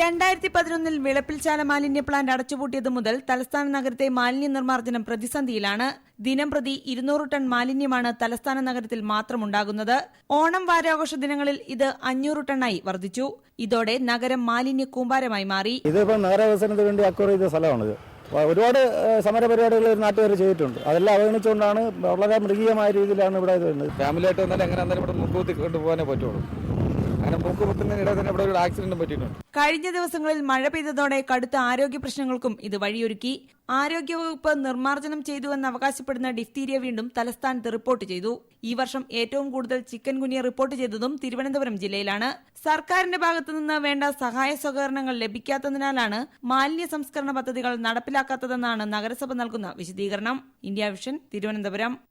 രണ്ടായിരത്തി പതിനൊന്നിൽ വിളപ്പിൽശാല മാലിന്യ പ്ലാന്റ് അടച്ചുപൂട്ടിയത് മുതൽ തലസ്ഥാന നഗരത്തെ മാലിന്യ നിർമ്മാർജനം പ്രതിസന്ധിയിലാണ്. ദിനം പ്രതി ഇരുന്നൂറ് ടൺ മാലിന്യമാണ് തലസ്ഥാന നഗരത്തിൽ മാത്രമുണ്ടാകുന്നത്. ഓണം വാരാഘോഷ ദിനങ്ങളിൽ ഇത് അഞ്ഞൂറ് ടണ്ണായി വർദ്ധിച്ചു. ഇതോടെ നഗരം മാലിന്യ കൂമ്പാരമായി മാറി. ഇതിപ്പോൾ നഗര വേണ്ടി അക്വയർ ചെയ്ത സ്ഥലമാണിത്. ഒരുപാട് ഏഹ്, സമര പരിപാടികൾ നാട്ടുകാർ ചെയ്തിട്ടുണ്ട്. അതെല്ലാം അവഗണിച്ചുകൊണ്ടാണ് വളരെ മൃഗീയമായ രീതിയിലാണ് ഇവിടെ ഇത് വരുന്നത്. ഫാമിലി ആയിട്ട് വന്നാൽ എങ്ങനെ മുൻകൂത്തി ഇവിടെ കൊണ്ടുപോകാനേ പറ്റുള്ളൂ. കഴിഞ്ഞ ദിവസങ്ങളിൽ മഴ പെയ്തതോടെ കടുത്ത ആരോഗ്യ പ്രശ്നങ്ങൾക്കും ഇത് വഴിയൊരുക്കി. ആരോഗ്യവകുപ്പ് നിർമ്മാർജനം ചെയ്തുവെന്ന് അവകാശപ്പെടുന്ന ഡിഫ്തീരിയ വീണ്ടും തലസ്ഥാനത്ത് റിപ്പോർട്ട് ചെയ്തു. ഈ വർഷം ഏറ്റവും കൂടുതൽ ചിക്കൻ ഗുനിയ റിപ്പോർട്ട് ചെയ്തതും തിരുവനന്തപുരം ജില്ലയിലാണ്. സർക്കാരിന്റെ ഭാഗത്തുനിന്ന് വേണ്ട സഹായ സഹകരണങ്ങൾ ലഭിക്കാത്തതിനാലാണ് മാലിന്യ സംസ്കരണ പദ്ധതികൾ നടപ്പിലാക്കാത്തതെന്നാണ് നഗരസഭ നൽകുന്ന വിശദീകരണം. India Vision Thiruvananthapuram.